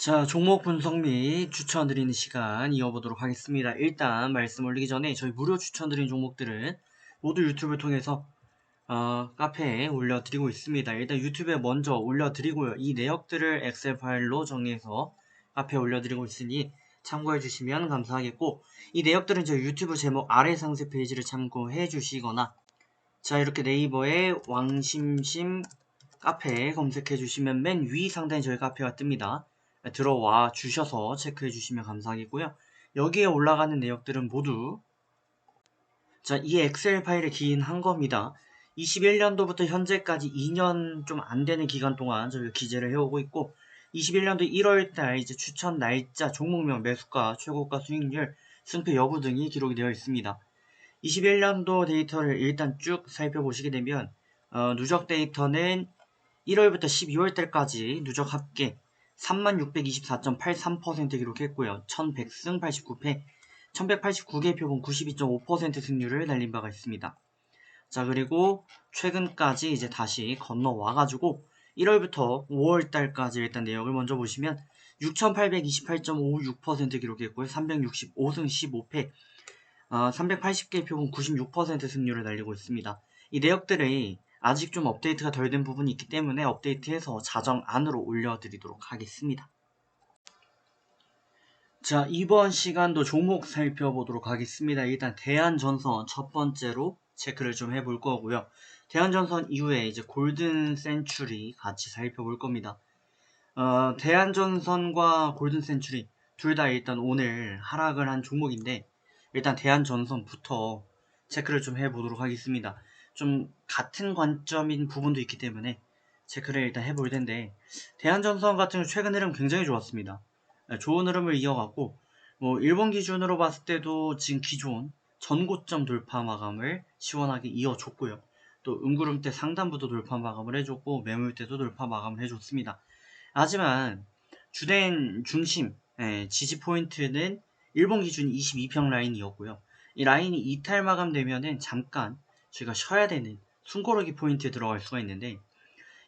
자, 종목 분석 및 추천 드리는 시간 이어보도록 하겠습니다. 일단 말씀 올리기 전에 저희 무료 추천 드리는 종목들은 모두 유튜브를 통해서 어, 카페에 올려드리고 있습니다. 일단 유튜브에 먼저 올려드리고요. 이 내역들을 엑셀 파일로 정리해서 카페에 올려드리고 있으니 참고해 주시면 감사하겠고 이 내역들은 저희 유튜브 제목 아래 상세 페이지를 참고해 주시거나 자 이렇게 네이버에 왕심심 카페 검색해 주시면 맨 위 상단에 저희 카페가 뜹니다. 들어와 주셔서 체크해 주시면 감사하겠고요. 여기에 올라가는 내역들은 모두 자, 이 엑셀 파일에 기인한 겁니다. 21년도부터 현재까지 2년 좀 안 되는 기간 동안 저희가 기재를 해오고 있고 21년도 1월달 이제 추천 날짜, 종목명, 매수가, 최고가 수익률, 승패 여부 등이 기록이 되어 있습니다. 21년도 데이터를 일단 쭉 살펴보시게 되면 어, 누적 데이터는 1월부터 12월달까지 누적 합계 3624.83% 기록했고요. 1100승 89패, 1189개 표본 92.5% 승률을 날린 바가 있습니다. 자, 그리고 최근까지 이제 다시 건너와가지고 1월부터 5월달까지 일단 내역을 먼저 보시면 6828.56% 기록했고요. 365승 15패, 어, 380개 표본 96% 승률을 날리고 있습니다. 이 내역들이 아직 좀 업데이트가 덜 된 부분이 있기 때문에 업데이트해서 자정 안으로 올려드리도록 하겠습니다. 자, 이번 시간도 종목 살펴보도록 하겠습니다. 일단 대한전선 첫 번째로 체크를 좀 해볼 거고요. 대한전선 이후에 이제 골든 센츄리 같이 살펴볼 겁니다. 어, 대한전선과 골든 센츄리 둘 다 일단 오늘 하락을 한 종목인데 일단 대한전선부터 체크를 좀 해보도록 하겠습니다. 좀 같은 관점인 부분도 있기 때문에 체크를 일단 해볼 텐데 대한전선 같은 최근 흐름 굉장히 좋았습니다. 네, 좋은 흐름을 이어갔고 뭐 일본 기준으로 봤을 때도 지금 기존 전고점 돌파 마감을 시원하게 이어줬고요. 또 음구름대 상단부도 돌파 마감을 해줬고 매물대도 돌파 마감을 해줬습니다. 하지만 주된 중심 예, 지지 포인트는 일본 기준 22평 라인이었고요. 이 라인이 이탈 마감되면은 잠깐 저희가 쉬어야 되는 숨고르기 포인트에 들어갈 수가 있는데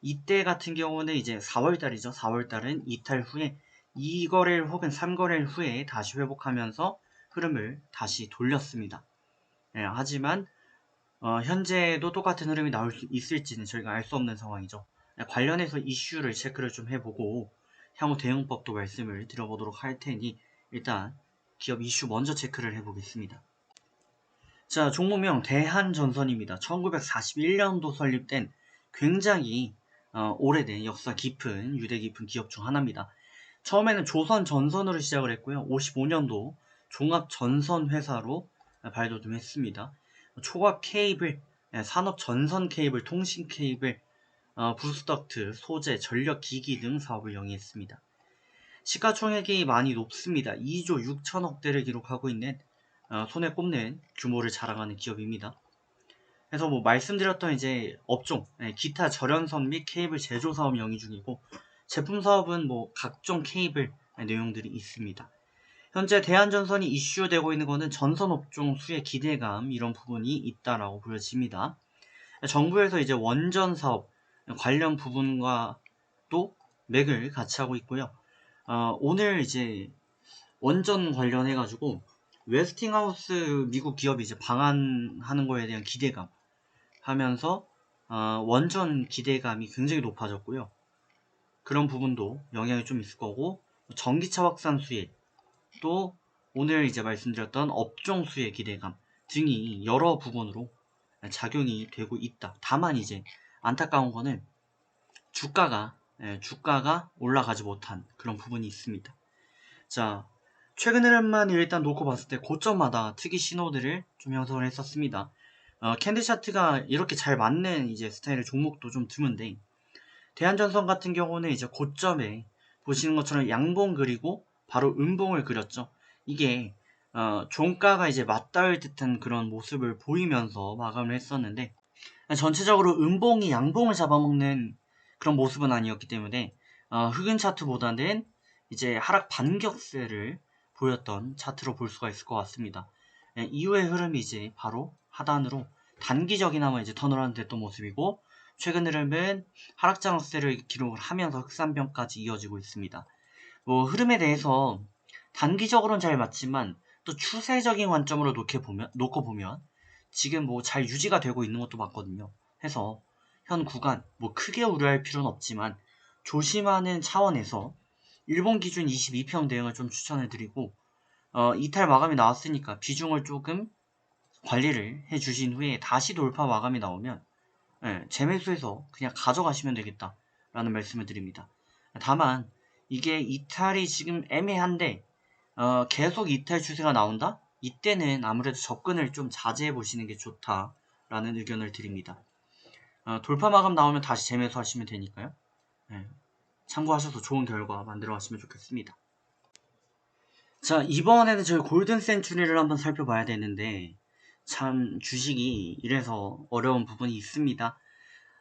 이때 같은 경우는 이제 4월달이죠. 4월달은 이탈 후에 2거래일 혹은 3거래일 후에 다시 회복하면서 흐름을 다시 돌렸습니다. 예, 하지만 어, 현재도 똑같은 흐름이 나올 수 있을지는 저희가 알 수 없는 상황이죠. 예, 관련해서 이슈를 체크를 좀 해보고 향후 대응법도 말씀을 드려보도록 할 테니 일단 기업 이슈 먼저 체크를 해보겠습니다. 자, 종목명 대한전선입니다. 1941년도 설립된 굉장히 어, 오래된 역사 깊은 유대 깊은 기업 중 하나입니다. 처음에는 조선전선으로 시작을 했고요. 55년도 종합전선회사로 발돋움했습니다. 초과 케이블, 예, 산업 전선 케이블, 통신 케이블, 어, 부스덕트, 소재, 전력기기 등 사업을 영위했습니다. 시가총액이 많이 높습니다. 2조 6천억 대를 기록하고 있는 어, 손에 꼽는 규모를 자랑하는 기업입니다. 그래서 뭐 말씀드렸던 이제 업종, 예, 기타 절연선 및 케이블 제조 사업 영위 중이고 제품 사업은 뭐 각종 케이블 내용들이 있습니다. 현재 대한전선이 이슈되고 있는 것은 전선 업종 수의 기대감 이런 부분이 있다라고 보여집니다. 정부에서 이제 원전 사업 관련 부분과 또 맥을 같이 하고 있고요. 어, 오늘 이제 원전 관련해 가지고 웨스팅하우스 미국 기업이 이제 방한하는 거에 대한 기대감 하면서 어, 원전 기대감이 굉장히 높아졌고요. 그런 부분도 영향이 좀 있을 거고 전기차 확산 수혜 또 오늘 이제 말씀드렸던 업종 수혜 기대감 등이 여러 부분으로 작용이 되고 있다. 다만 이제 안타까운 거는 주가가 예, 주가가 올라가지 못한 그런 부분이 있습니다. 자, 최근 흐름만 일단 놓고 봤을 때 고점마다 특이 신호들을 좀 형성을 했었습니다. 어, 캔디 차트가 이렇게 잘 맞는 이제 스타일의 종목도 좀 드문데 대한전선 같은 경우는 이제 고점에 보시는 것처럼 양봉 그리고 바로 음봉을 그렸죠. 이게 어, 종가가 이제 맞닿을 듯한 그런 모습을 보이면서 마감을 했었는데 전체적으로 음봉이 양봉을 잡아먹는 그런 모습은 아니었기 때문에 어, 흑인 차트보다는 이제 하락 반격세를 보였던 차트로 볼 수가 있을 것 같습니다. 예, 이후의 흐름이 이제 바로 하단으로 단기적이나마 이제 턴어라운드 됐던 모습이고 최근 흐름은 하락장세를 기록을 하면서 흑산병까지 이어지고 있습니다. 뭐 흐름에 대해서 단기적으로는 잘 맞지만 또 추세적인 관점으로 놓게 보면, 놓고 보면 지금 뭐 잘 유지가 되고 있는 것도 맞거든요. 해서 현 구간 뭐 크게 우려할 필요는 없지만 조심하는 차원에서 일본 기준 22평 대응을 좀 추천해 드리고 어, 이탈 마감이 나왔으니까 비중을 조금 관리를 해 주신 후에 다시 돌파 마감이 나오면 예, 재매수해서 그냥 가져가시면 되겠다 라는 말씀을 드립니다. 다만 이게 이탈이 지금 애매한데 어, 계속 이탈 추세가 나온다? 이때는 아무래도 접근을 좀 자제해 보시는 게 좋다라는 의견을 드립니다. 어, 돌파 마감 나오면 다시 재매수 하시면 되니까요. 예, 참고하셔서 좋은 결과 만들어 가시면 좋겠습니다. 자, 이번에는 저희 골든 센츄리를 한번 살펴봐야 되는데, 참, 주식이 이래서 어려운 부분이 있습니다.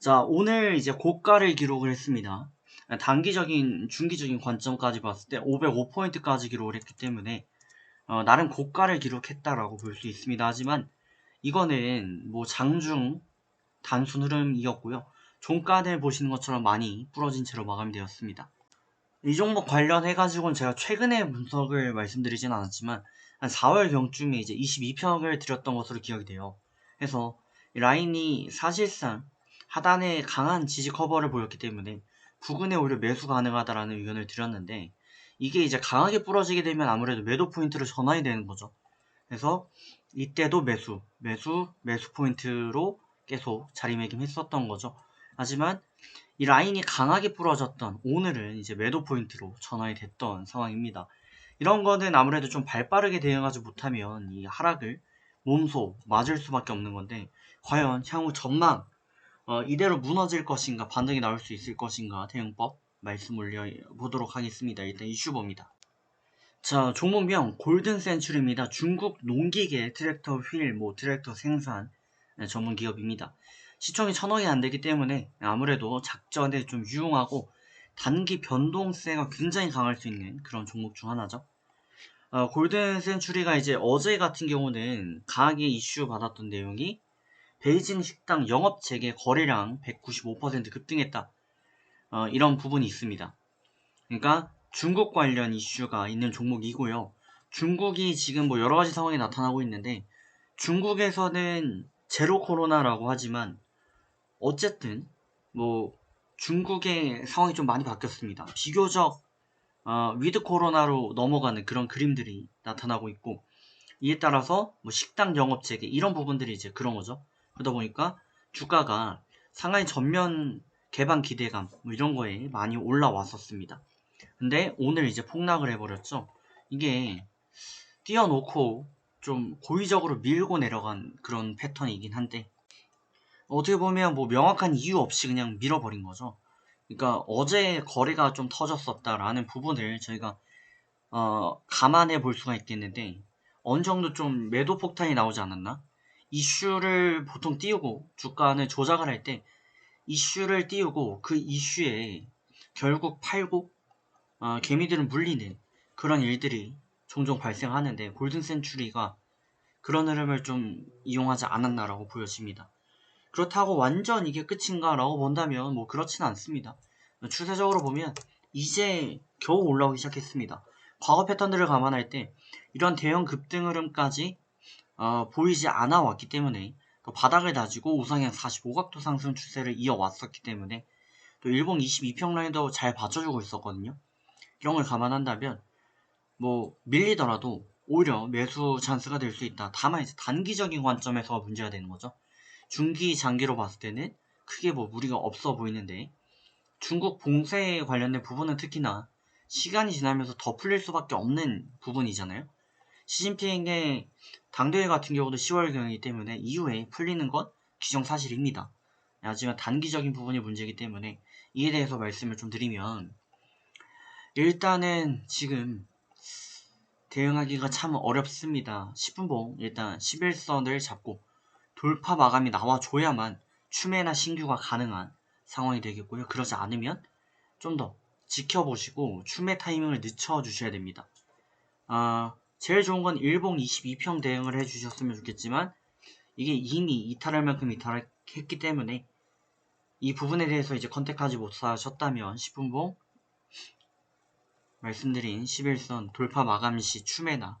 자, 오늘 이제 고가를 기록을 했습니다. 단기적인, 중기적인 관점까지 봤을 때 505포인트까지 기록을 했기 때문에, 어, 나름 고가를 기록했다라고 볼 수 있습니다. 하지만, 이거는 뭐 장중 단순 흐름이었고요. 종가를 보시는 것처럼 많이 부러진 채로 마감이 되었습니다. 이 종목 관련해가지고는 제가 최근에 분석을 말씀드리진 않았지만 한 4월경쯤에 이제 22평을 드렸던 것으로 기억이 돼요. 그래서 라인이 사실상 하단에 강한 지지 커버를 보였기 때문에 부근에 오히려 매수 가능하다라는 의견을 드렸는데 이게 이제 강하게 부러지게 되면 아무래도 매도 포인트를 전환이 되는 거죠. 그래서 이때도 매수, 매수, 매수 포인트로 계속 자리매김했었던 거죠. 하지만 이 라인이 강하게 부러졌던 오늘은 이제 매도 포인트로 전환이 됐던 상황입니다. 이런 거는 아무래도 좀 발빠르게 대응하지 못하면 이 하락을 몸소 맞을 수밖에 없는 건데 과연 향후 전망 어, 이대로 무너질 것인가 반등이 나올 수 있을 것인가 대응법 말씀 올려보도록 하겠습니다. 일단 이슈봅니다. 자 종목명 골든 센츄리입니다. 중국 농기계 트랙터 휠, 뭐 트랙터 생산 네, 전문 기업입니다. 시총이 천억이 안 되기 때문에 아무래도 작전에 좀 유용하고 단기 변동세가 굉장히 강할 수 있는 그런 종목 중 하나죠. 어, 골든 센츄리가 이제 어제 같은 경우는 강하게 이슈 받았던 내용이 베이징 식당 영업 재개 거래량 195% 급등했다. 어, 이런 부분이 있습니다. 그러니까 중국 관련 이슈가 있는 종목이고요. 중국이 지금 뭐 여러 가지 상황이 나타나고 있는데 중국에서는 제로 코로나라고 하지만 어쨌든 뭐 중국의 상황이 좀 많이 바뀌었습니다. 비교적 어, 위드 코로나로 넘어가는 그런 그림들이 나타나고 있고 이에 따라서 뭐 식당 영업 재개 이런 부분들이 이제 그런 거죠. 그러다 보니까 주가가 상하이 전면 개방 기대감 뭐 이런 거에 많이 올라왔었습니다. 근데 오늘 이제 폭락을 해버렸죠. 이게 띄워놓고 좀 고의적으로 밀고 내려간 그런 패턴이긴 한데 어떻게 보면 뭐 명확한 이유 없이 그냥 밀어버린 거죠. 그러니까 어제 거래가 좀 터졌었다라는 부분을 저희가 어, 감안해 볼 수가 있겠는데 어느 정도 좀 매도 폭탄이 나오지 않았나? 이슈를 보통 띄우고 주가는 조작을 할 때 이슈를 띄우고 그 이슈에 결국 팔고 어, 개미들은 물리는 그런 일들이 종종 발생하는데 골든 센츄리가 그런 흐름을 좀 이용하지 않았나라고 보여집니다. 그렇다고 완전 이게 끝인가 라고 본다면 뭐 그렇지는 않습니다. 추세적으로 보면 이제 겨우 올라오기 시작했습니다. 과거 패턴들을 감안할 때 이런 대형 급등 흐름까지 어, 보이지 않아 왔기 때문에 또 바닥을 다지고 우상향 45각도 상승 추세를 이어왔었기 때문에 또 일본 22평 라인도 잘 받쳐주고 있었거든요. 이런 걸 감안한다면 뭐 밀리더라도 오히려 매수 찬스가 될 수 있다. 다만 이제 단기적인 관점에서 문제가 되는 거죠. 중기 장기로 봤을 때는 크게 뭐 무리가 없어 보이는데 중국 봉쇄에 관련된 부분은 특히나 시간이 지나면서 더 풀릴 수밖에 없는 부분이잖아요. 시진핑의 당대회 같은 경우도 10월경이기 때문에 이후에 풀리는 건 기정사실입니다. 하지만 단기적인 부분이 문제이기 때문에 이에 대해서 말씀을 좀 드리면 일단은 지금 대응하기가 참 어렵습니다. 10분봉 일단 11선을 잡고 돌파 마감이 나와줘야만 추매나 신규가 가능한 상황이 되겠고요. 그러지 않으면 좀 더 지켜보시고 추매 타이밍을 늦춰주셔야 됩니다. 아, 제일 좋은 건 일봉 22평 대응을 해주셨으면 좋겠지만 이게 이미 이탈할 만큼 이탈했기 때문에 이 부분에 대해서 이제 컨택하지 못하셨다면 10분봉 말씀드린 11선 돌파 마감 시 추매나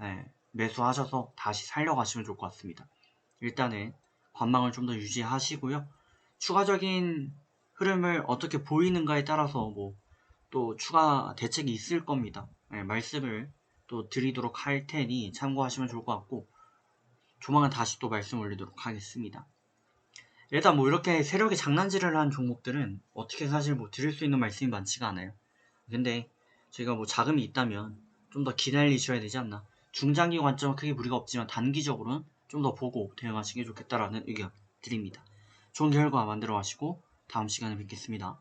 예, 매수하셔서 다시 살려가시면 좋을 것 같습니다. 일단은 관망을 좀 더 유지하시고요. 추가적인 흐름을 어떻게 보이는가에 따라서 뭐 또 추가 대책이 있을 겁니다. 예, 말씀을 또 드리도록 할 테니 참고하시면 좋을 것 같고 조만간 다시 또 말씀 올리도록 하겠습니다. 일단 뭐 이렇게 세력의 장난질을 한 종목들은 어떻게 사실 뭐 드릴 수 있는 말씀이 많지가 않아요. 근데 저희가 뭐 자금이 있다면 좀 더 기다리셔야 되지 않나. 중장기 관점은 크게 무리가 없지만 단기적으로는 좀 더 보고 대응하시는 게 좋겠다라는 의견 드립니다. 좋은 결과 만들어 가시고 다음 시간에 뵙겠습니다.